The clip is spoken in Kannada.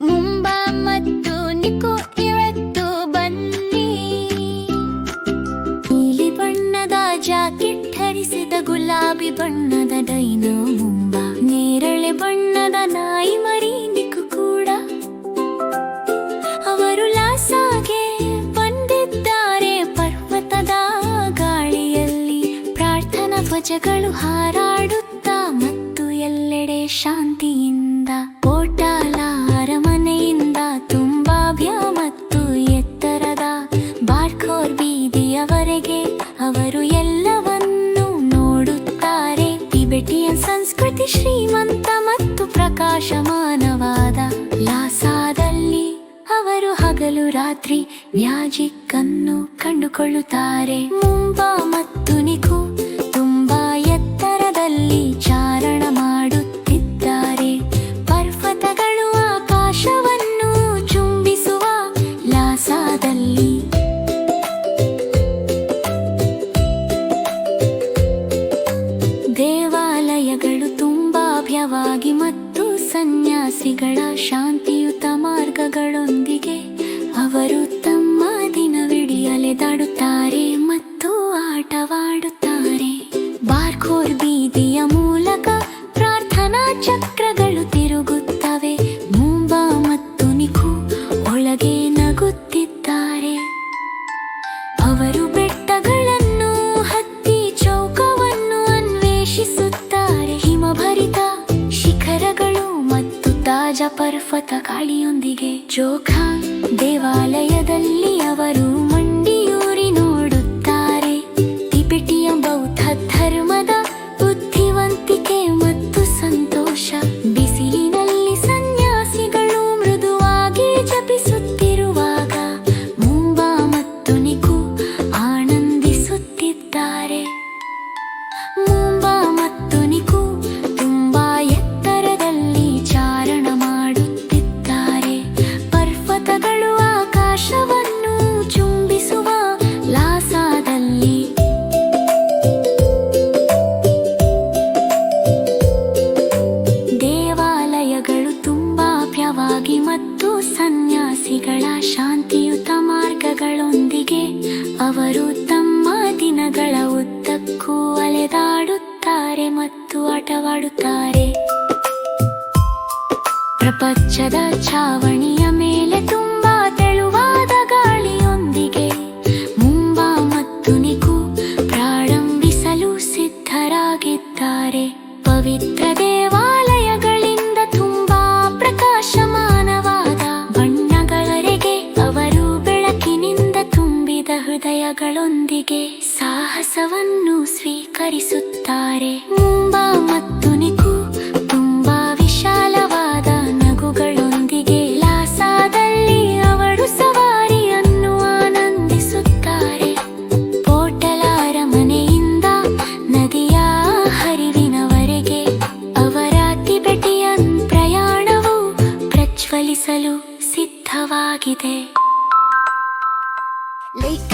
ಮುಂಬ ಮತ್ತು ನಿಕು ಇವತ್ತು ನೀಲಿ ಬಣ್ಣದ ಜಾಕೆಟ್ ಧರಿಸಿದ ಗುಲಾಬಿ ಬಣ್ಣದ ಡೈನೋ ಮುಂಬ. ನೇರಳೆ ಬಣ್ಣದ ನಾಯಿ ಮರಿ ನಿಕು ಕೂಡ. ಅವರು ಲಾಸಾಗೆ ಬಂದಿದ್ದಾರೆ ಪರ್ವತದ ಗಾಳಿಯಲ್ಲಿ. ಪ್ರಾರ್ಥನಾ ಧ್ವಜಗಳು ಹಾರಾಡುತ್ತಾ ಮತ್ತು ಎಲ್ಲೆಡೆ ಶಾಂತಿಯಿಂದ ಬೀದಿಯವರೆಗೆ ಅವರು ಎಲ್ಲವನ್ನೂ ನೋಡುತ್ತಾರೆ. ಟಿಬೆಟಿಯನ್ ಸಂಸ್ಕೃತಿ ಶ್ರೀಮಂತ ಮತ್ತು ಪ್ರಕಾಶಮಾನವಾದ ಲಾಸಾದಲ್ಲಿ ಅವರು ಹಗಲು ರಾತ್ರಿ ಮ್ಯಾಜಿಕ್ ಅನ್ನು ಕಂಡುಕೊಳ್ಳುತ್ತಾರೆ. ಮುಂಬಾ ಮತ್ತು ನಿಖು ಸನ್ಯಾಸಿಗಳ ಶಾಂತಿಯುತ ಮಾರ್ಗಗಳೊಂದಿಗೆ ಅವರು ತಮ್ಮ ದಿನವಿಡೀ ಅಲೆದಾಡುತ್ತಾರೆ ಮತ್ತು ಆಟವಾಡುತ್ತಾರೆ. ಬಾರ್ಕೋರ್ ಬೀದಿಯ ಮೂಲಕ ಪ್ರಾರ್ಥನಾ ಚಕ್ರಗಳು ತಿರುಗುತ್ತವೆ. ಮುಂಬಾ ಮತ್ತು ನಿಖು ಒಳಗೆ ನಗುತ್ತಿದ್ದಾರೆ. ಅವರು ಬೆಟ್ಟಗಳನ್ನು ಹತ್ತಿ ಚೌಕವನ್ನು ಅನ್ವೇಷಿಸುತ್ತಾರೆ ಪರ್ವತ ಕಾಳಿಯೊಂದಿಗೆ ಜೋಖಾ ದೇವಾಲಯದಲ್ಲಿ ಅವರು ಸನ್ಯಾಸಿಗಳ ಶಾಂತಿಯುತ ಮಾರ್ಗಗಳೊಂದಿಗೆ ಅವರು ತಮ್ಮ ದಿನಗಳ ಉದ್ದಕ್ಕೂ ಅಲೆದಾಡುತ್ತಾರೆ ಮತ್ತು ಆಟವಾಡುತ್ತಾರೆ. ಪ್ರಪಂಚದ ಛಾವಣಿಯ ಮೇಲೆ ತುಂಬಾ ತೆಳುವಾದ ಗಾಳಿಯೊಂದಿಗೆ ಮುಂಬಾ ಮತ್ತು ಹೃದಯಗಳೊಂದಿಗೆ ಸಾಹಸವನ್ನು ಸ್ವೀಕರಿಸುತ್ತಾರೆ. ಮುಂಬಾ ಮತ್ತು ನಿಕು ತುಂಬಾ ವಿಶಾಲವಾದ ನಗುಗಳೊಂದಿಗೆ ಲಾಸಾದಲ್ಲಿ ಅವಳು ಸವಾರಿಯನ್ನು ಆನಂದಿಸುತ್ತಾರೆ. ಪೋಟಲಾರ ಮನೆಯಿಂದ ನದಿಯ ಹರಿವಿನವರೆಗೆ ಅವರ ತಿಬೆಟಿಯನ್ ಪ್ರಯಾಣವು ಪ್ರಜ್ವಲಿಸಲು ಸಿದ್ಧವಾಗಿದೆ. ಲೈಕ್